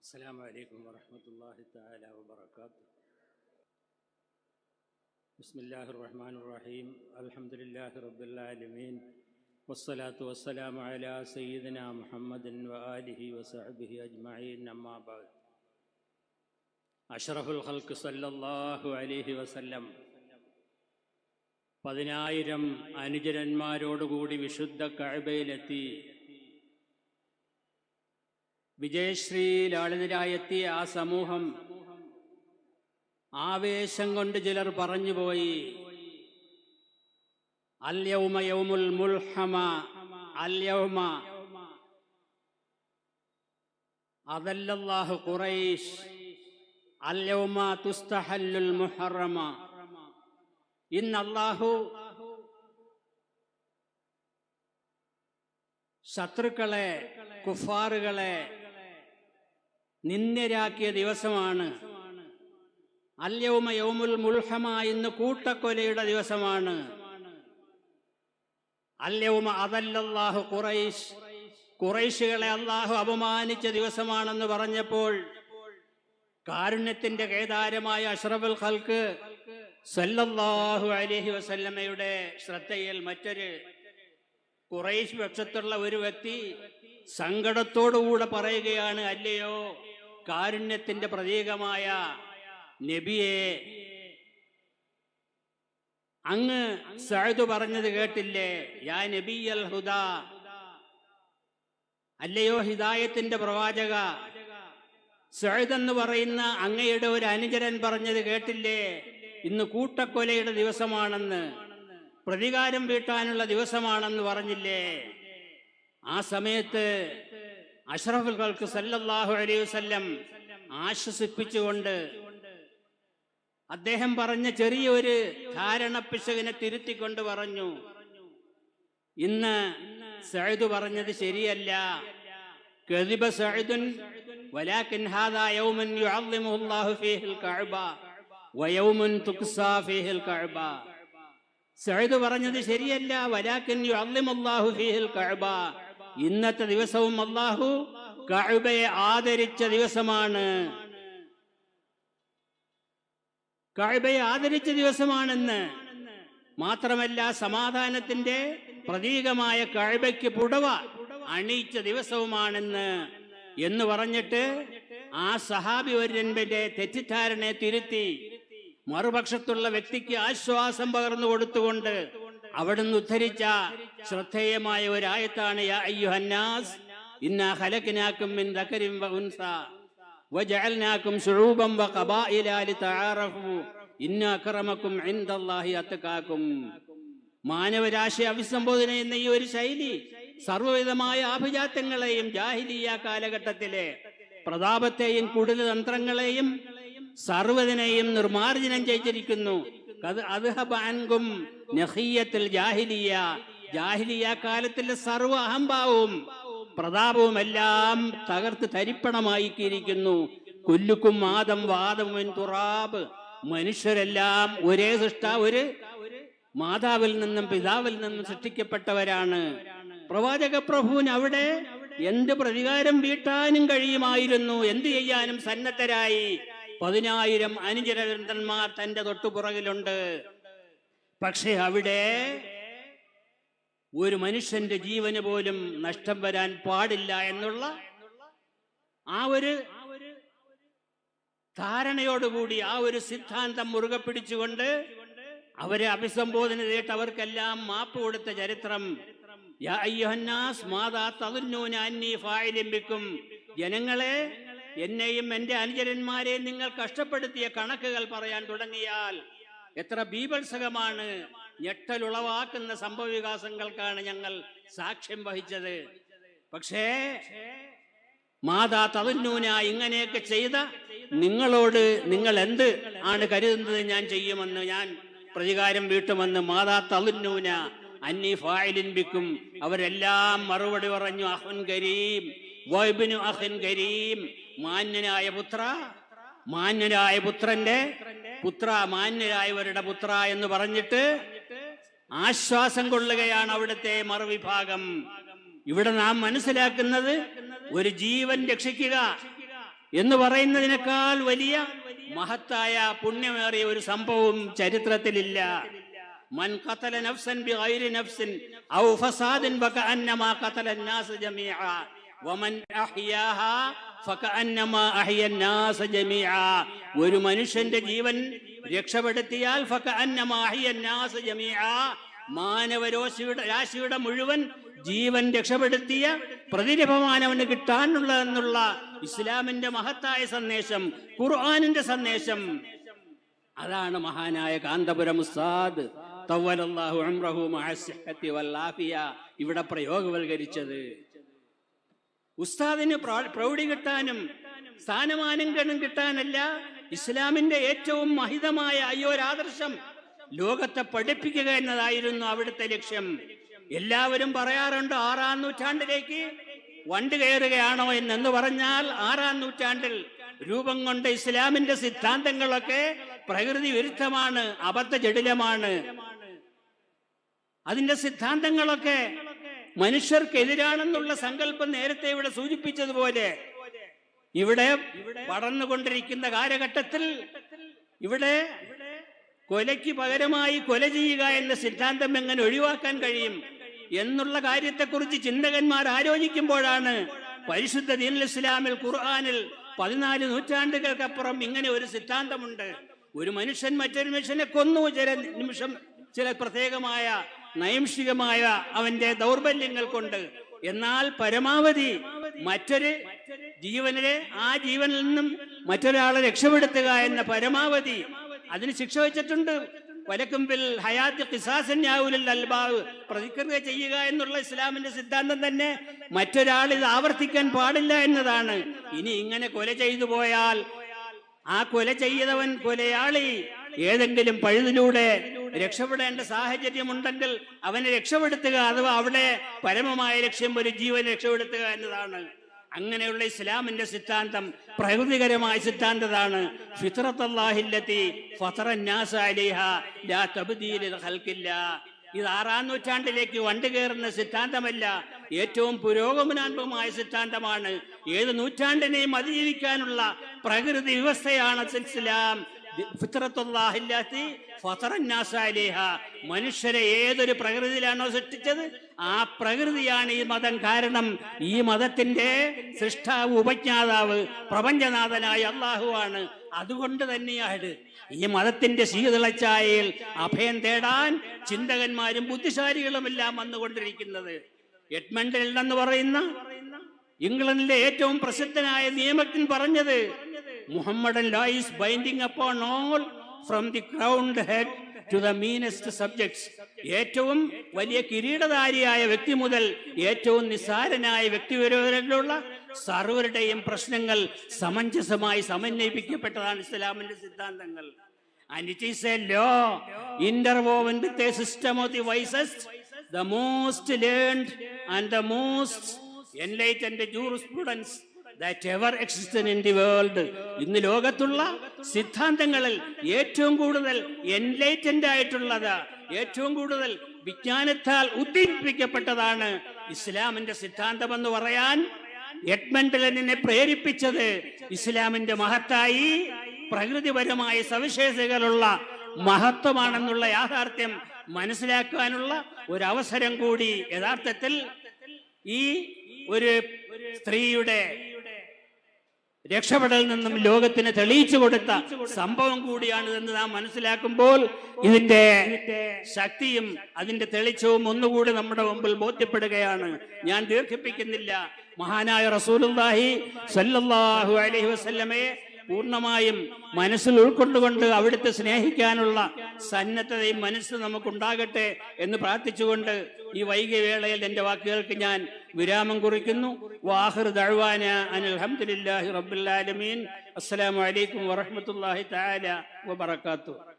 السلام عليكم ورحمة الله تعالى وبركاته بسم الله الرحمن الرحيم الحمد لله رب العالمين والصلاة والسلام على سيدنا محمد وآله وصحبه أجمعين أما بعد أشرف الخلق صلى الله عليه وسلم പതിനായിരം അനുചരന്മാരോടുകൂടി വിശുദ്ധ കഴബയിലെത്തി വിജയശ്രീ ലാളിതരായെത്തിയ ആ സമൂഹം ആവേശം കൊണ്ട് ചിലർ പറഞ്ഞുപോയി അല്യൗമ യൗമുൽ മുൽഹമ അല്യൗമ അതല്ലാഹു ഖുറൈശ്. അല്യൗമ തുസ്തഹല്ലുൽ മുഹറമ. ഇന്ന് അല്ലാഹു ശത്രുക്കളെ കുഫാറുകളെ നിന്ദ്യരാക്കിയ ദിവസമാണ്. അല്യവുമ യൗമുൽ മുൽഹമ ഇന്ന് കൂട്ടക്കൊലയുടെ ദിവസമാണ്. അല്യവുമ അതല്ലാഹു കുറൈശ് ഖുറൈശുകളെ അള്ളാഹു അപമാനിച്ച ദിവസമാണെന്ന് പറഞ്ഞപ്പോൾ കാരുണ്യത്തിന്റെ കേദാരമായ അഷ്റഫുൽ ഖൽക്ക് സല്ലല്ലാഹു അലഹി വസല്ലമ്മയുടെ ശ്രദ്ധയിൽ മറ്റൊരു കുറേശ് പക്ഷത്തുള്ള ഒരു വ്യക്തി സങ്കടത്തോടുകൂടെ പറയുകയാണ് അല്ലയോ കാരുണ്യത്തിന്റെ പ്രതീകമായ നബിയെ അങ്ങ് സഅദ് പറഞ്ഞത് കേട്ടില്ലേ? യാ നബി അൽ ഹുദ. അല്ലയോ ഹിദായത്തിന്റെ പ്രവാചക? സഅദ് എന്ന് പറയുന്ന അങ്ങയുടെ ഒരു അനുചരൻ പറഞ്ഞത് കേട്ടില്ലേ? ഇന്ന് കൂട്ടക്കൊലയുടെ ദിവസമാണെന്ന് പ്രതികാരം വീട്ടാനുള്ള ദിവസമാണെന്ന് പറഞ്ഞില്ലേ? ആ സമയത്ത് അഷ്റഫുൽ ഖൽക്ക് സല്ലല്ലാഹു അലൈഹി വസല്ലം ആശ്വസിപ്പിച്ചുകൊണ്ട് അദ്ദേഹം പറഞ്ഞ ചെറിയൊരു ധാരണ പിശകിനെ തിരുത്തിക്കൊണ്ട് പറഞ്ഞു. ഇന്ന് സഅദ് പറഞ്ഞത് ശരിയല്ല. കദിബ ഹാദാ യൗമൻ കഅബ കഅബ. പറഞ്ഞത് ശരിയല്ല. വലാകിൻ കഅബ. ഇന്നത്തെ ദിവസവും അള്ളാഹു കഅബയെ ആദരിച്ച ദിവസമാണ്. കഅബയെ ആദരിച്ച ദിവസമാണെന്ന് മാത്രമല്ല സമാധാനത്തിന്റെ പ്രതീകമായ കഅബയ്ക്ക് പുടവ അണിയിച്ച ദിവസവുമാണെന്ന് എന്ന് പറഞ്ഞിട്ട് ആ സഹാബി വര്യൻപിന്റെ തെറ്റിദ്ധാരണയെ തിരുത്തി മറുപക്ഷത്തുള്ള വ്യക്തിക്ക് ആശ്വാസം പകർന്നു കൊടുത്തുകൊണ്ട് അവിടുന്ന് ഉദ്ധരിച്ച ശ്രദ്ധേയമായ ഒരായത്താണ് അയ്യുഹന്നാസ്. ഇന്നാ മിൻ വ ഉൻസ. വ ഖബായില ലിതആറഫു. ഇൻദല്ലാഹി മാനവരാശി അഭിസംബോധന എന്ന ഈ ഒരു ശൈലി സർവവിധമായ ആഭിജാത്യങ്ങളെയും ജാഹിലിയ കാലഘട്ടത്തിലെ പ്രതാപത്തെയും കുടിലതന്ത്രങ്ങളെയും സർവതിനെയും നിർമാർജനം ചെയ്തിരിക്കുന്നു. അത് അദ്ഹബാൻകും നഖിയത്തിൽ ജാഹിലിയ ജാഹിലിയ കാലത്തിലെ സർവ അഹംഭാവവും പ്രതാപവും എല്ലാം തകർത്ത് തരിപ്പണമായിക്കിയിരിക്കുന്നു കൊല്ലുക്കും ആദം വാദമുൻ തുറാബ്. മനുഷ്യരെല്ലാം ഒരേ സൃഷ്ട ഒരു മാതാവിൽ നിന്നും പിതാവിൽ നിന്നും സൃഷ്ടിക്കപ്പെട്ടവരാണ്. പ്രവാചക പ്രഭുവിന് അവിടെ എന്ത് പ്രതികാരം വീട്ടാനും കഴിയുമായിരുന്നു? എന്ത് ചെയ്യാനും സന്നദ്ധരായി? പതിനായിരം അനുചരന്മാർ തന്റെ തൊട്ടുപുറകിലുണ്ട്. പക്ഷെ അവിടെ ഒരു മനുഷ്യന്റെ ജീവന് പോലും നഷ്ടം വരാൻ പാടില്ല എന്നുള്ള ആ ഒരു ധാരണയോടുകൂടി ആ ഒരു സിദ്ധാന്തം മുറുകെ പിടിച്ചുകൊണ്ട് അവരെ അഭിസംബോധന ചെയ്തിട്ട് അവർക്കെല്ലാം മാപ്പ് കൊടുത്ത ചരിത്രം ജനങ്ങളെ എന്നെയും എന്റെ അനുചരന്മാരെയും നിങ്ങൾ കഷ്ടപ്പെടുത്തിയ കണക്കുകൾ പറയാൻ തുടങ്ങിയാൽ എത്ര ബീഭത്സകമാണ് ഞെട്ടലുളവാക്കുന്ന സംഭവ വികാസങ്ങൾക്കാണ് ഞങ്ങൾ സാക്ഷ്യം വഹിച്ചത്. പക്ഷേ മാതാ തവന്നൂന ഇങ്ങനെയൊക്കെ ചെയ്ത നിങ്ങളോട് നിങ്ങൾ എന്ത് ആണ് കരുതുന്നത് ഞാൻ ചെയ്യുമെന്ന് ഞാൻ പ്രതികാരം വീട്ടുമെന്ന് മാതാ തവന്നൂന അന്നി ഫായിലിൻ ബിക്കും അവരെല്ലാം മറുപടി പറഞ്ഞു അഹൻ കരീം വൈബിനു അഹ്ൻ കരീം മാന്യനായ പുത്ര മാന്യനായ പുത്രന്റെ പുത്ര മാന്യരായവരുടെ പുത്ര എന്ന് പറഞ്ഞിട്ട് ആശ്വാസം കൊള്ളുകയാണ് അവിടുത്തെ മറുവിഭാഗം ഇവിടെ നാം മനസ്സിലാക്കുന്നത് ഒരു ജീവൻ രക്ഷിക്കുക എന്ന് പറയുന്നതിനേക്കാൾ വലിയ മഹത്തായ പുണ്യമേറിയ ഒരു സംഭവം ചരിത്രത്തിലില്ല മൻ ഖതല നഫ്സൻ ബിഗൈരി നഫ്സിൻ ഔ ഫസാദിൻ ഫകഅന്നമാ ഖതല الناس ജമീഅ വമൻ അഹ്യാഹാ ഒരു മനുഷ്യന്റെ ജീവൻ രക്ഷപ്പെടുത്തിയാൽ മാനവരോശിയുടെ രാശിയുടെ മുഴുവൻ ജീവൻ രക്ഷപ്പെടുത്തിയ പ്രതിരഭമാനം അവന് കിട്ടാനുള്ള എന്നുള്ള ഇസ്ലാമിന്റെ മഹത്തായ സന്ദേശം ഖുർആാനിന്റെ സന്ദേശം. അതാണ് മഹാനായ കാന്തപുരം ഉസ്താദ്. തവ്വലാഹു ഇവിടെ പ്രയോഗവൽക്കരിച്ചത്. ഉസ്താദിന് പ്രൗ- പ്രൗഢി കിട്ടാനും സ്ഥാനമാനങ്കണം കിട്ടാനല്ല ഇസ്ലാമിന്റെ ഏറ്റവും മഹിതമായ അയ്യോരാദർശം ലോകത്തെ പഠിപ്പിക്കുക എന്നതായിരുന്നു അവിടുത്തെ ലക്ഷ്യം. എല്ലാവരും പറയാറുണ്ട് ആറാം നൂറ്റാണ്ടിലേക്ക് വണ്ട് കയറുകയാണോ എന്നെന്ന് പറഞ്ഞാൽ ആറാം നൂറ്റാണ്ടിൽ രൂപം കൊണ്ട ഇസ്ലാമിന്റെ സിദ്ധാന്തങ്ങളൊക്കെ പ്രകൃതി വിരുദ്ധമാണ് അബദ്ധ ജടിലമാണ്. അതിന്റെ സിദ്ധാന്തങ്ങളൊക്കെ മനുഷ്യർക്കെതിരാണെന്നുള്ള സങ്കല്പം നേരത്തെ ഇവിടെ സൂചിപ്പിച്ചതുപോലെ ഇവിടെ വളർന്നുകൊണ്ടിരിക്കുന്ന കാലഘട്ടത്തിൽ ഇവിടെ കൊലയ്ക്ക് പകരമായി കൊല ചെയ്യുക എന്ന സിദ്ധാന്തം എങ്ങനെ ഒഴിവാക്കാൻ കഴിയും എന്നുള്ള കാര്യത്തെക്കുറിച്ച് ചിന്തകന്മാർ ആലോചിക്കുമ്പോഴാണ് പരിശുദ്ധ ദീൻ ഇസ്ലാമിൽ ഖുർആാനിൽ പതിനാല് നൂറ്റാണ്ടുകൾക്കപ്പുറം ഇങ്ങനെ ഒരു സിദ്ധാന്തമുണ്ട്. ഒരു മനുഷ്യൻ മറ്റൊരു മനുഷ്യനെ കൊന്നു. ചില നിമിഷം ചില പ്രത്യേകമായ നൈംഷികമായ അവന്റെ ദൗർബല്യങ്ങൾ കൊണ്ട്. എന്നാൽ പരമാവധി മറ്റൊരു ജീവനെ ആ ജീവനിൽ നിന്നും മറ്റൊരാളെ രക്ഷപ്പെടുത്തുക എന്ന പരമാവധി അതിന് ശിക്ഷ വെച്ചിട്ടുണ്ട്. വലക്കുമ്പിൽ ഹയാത്ത് കിസാസന്യാവുലിൽ അൽബാവ് പ്രതിക്രിയ ചെയ്യുക എന്നുള്ള ഇസ്ലാമിന്റെ സിദ്ധാന്തം തന്നെ മറ്റൊരാൾ ഇത് ആവർത്തിക്കാൻ പാടില്ല എന്നതാണ്. ഇനി ഇങ്ങനെ കൊല ചെയ്തു പോയാൽ ആ കൊല ചെയ്തവൻ കൊലയാളി ഏതെങ്കിലും പഴുതിലൂടെ രക്ഷപ്പെടേണ്ട സാഹചര്യമുണ്ടെങ്കിൽ അവനെ രക്ഷപ്പെടുത്തുക അഥവാ അവിടെ പരമമായ ലക്ഷ്യം ഒരു ജീവൻ രക്ഷപ്പെടുത്തുക എന്നതാണ്. അങ്ങനെയുള്ള ഇസ്ലാമിന്റെ സിദ്ധാന്തം പ്രകൃതികരമായ സിദ്ധാന്തതാണ്. ഇത് ആറാം നൂറ്റാണ്ടിലേക്ക് വണ്ടി കയറുന്ന സിദ്ധാന്തമല്ല. ഏറ്റവും പുരോഗമനാത്മകമായ സിദ്ധാന്തമാണ്. ഏത് നൂറ്റാണ്ടിനെയും അതിജീവിക്കാനുള്ള പ്രകൃതി വ്യവസ്ഥയാണ് ഇസ്ലാം. മനുഷ്യരെ ഏതൊരു പ്രകൃതിയിലാണോ സൃഷ്ടിച്ചത്? ആ പ്രകൃതിയാണ് ഈ മതം. കാരണം ഈ മതത്തിന്റെ സൃഷ്ടാവ് ഉപജ്ഞാതാവ് പ്രപഞ്ചനാഥനായ അള്ളാഹുവാണ് അതുകൊണ്ട് തന്നെയാണ് ഈ മതത്തിന്റെ ശീതളച്ചായയിൽ അഭയം തേടാൻ ചിന്തകന്മാരും ബുദ്ധിശാലികളും എല്ലാം വന്നുകൊണ്ടിരിക്കുന്നത്. എഡ്മണ്ടൽ എന്ന് പറയുന്ന ഇംഗ്ലണ്ടിലെ ഏറ്റവും പ്രസിദ്ധനായ നിയമജ്ഞൻ പറഞ്ഞത് Muhammadan laws is binding upon all from the crowned head to the meanest subjects ഏറ്റവും വലിയ കിരീടധാരിയായ വ്യക്തി മുതൽ ഏറ്റവും നിസ്സാരനായ വ്യക്തി വരെയുള്ള സർവരുടെയും പ്രശ്നങ്ങൾ സമഞ്ജസമായി സമന്വയിപ്പിക്കപ്പെട്ടതാണ് ഇസ്ലാമിന്റെ സിദ്ധാന്തങ്ങൾ. And it is a law interwoven with a system of the wisest the most learned and the most enlightened jurisprudence. That ever existed in the world. ഇന്ന് ലോകത്തുള്ള സിദ്ധാന്തങ്ങളിൽ ഏറ്റവും കൂടുതൽ എൻലൈറ്റൻഡ് ആയിട്ടുള്ളത് ഏറ്റവും കൂടുതൽ വിജ്ഞാനത്താൽ ഉദ്ദീപിക്കപ്പെട്ടതാണ് ഇസ്ലാമിന്റെ സിദ്ധാന്തം എന്ന് പറയാൻ എഡ്മണ്ടലിനെ പ്രേരിപ്പിച്ചത് ഇസ്ലാമിന്റെ മഹത്തായി പ്രകൃതിപരമായ സവിശേഷതകളുള്ള മഹത്വമാണെന്നുള്ള യാഥാർത്ഥ്യം മനസ്സിലാക്കാനുള്ള ഒരു അവസരം കൂടി യഥാർത്ഥത്തിൽ ഈ ഒരു സ്ത്രീയുടെ രക്ഷപ്പെടൽ നിന്നും ലോകത്തിന് തെളിയിച്ചു കൊടുത്ത സംഭവം കൂടിയാണ് എന്ന് നാം മനസ്സിലാക്കുമ്പോൾ ഇതിന്റെ ശക്തിയും അതിന്റെ തെളിച്ചവും ഒന്നുകൂടി നമ്മുടെ മുമ്പിൽ ബോധ്യപ്പെടുകയാണ്. ഞാൻ ദീർഘിപ്പിക്കുന്നില്ല. മഹാനായ റസൂലുല്ലാഹി സല്ലല്ലാഹു അലൈഹി വസല്ലമയെ പൂർണമായും മനസ്സിൽ ഉൾക്കൊണ്ടുകൊണ്ട് അവിടുത്തെ സ്നേഹിക്കാനുള്ള സന്നദ്ധതയും മനസ്സ് നമുക്കുണ്ടാകട്ടെ എന്ന് പ്രാർത്ഥിച്ചുകൊണ്ട് ഈ വൈകിയ വേളയിൽ എന്റെ വാക്കുകൾക്ക് ഞാൻ വിരാമം കുറിക്കുന്നു. വാഹിർ ദഴ്വാന അനിൽഹമുല്ലാഹി റബ്ബുല്ലാലമീൻ അസ്സലാമു അലൈക്കും വറഹ്മത്തുള്ളാഹി തആല വബറകാതുഹു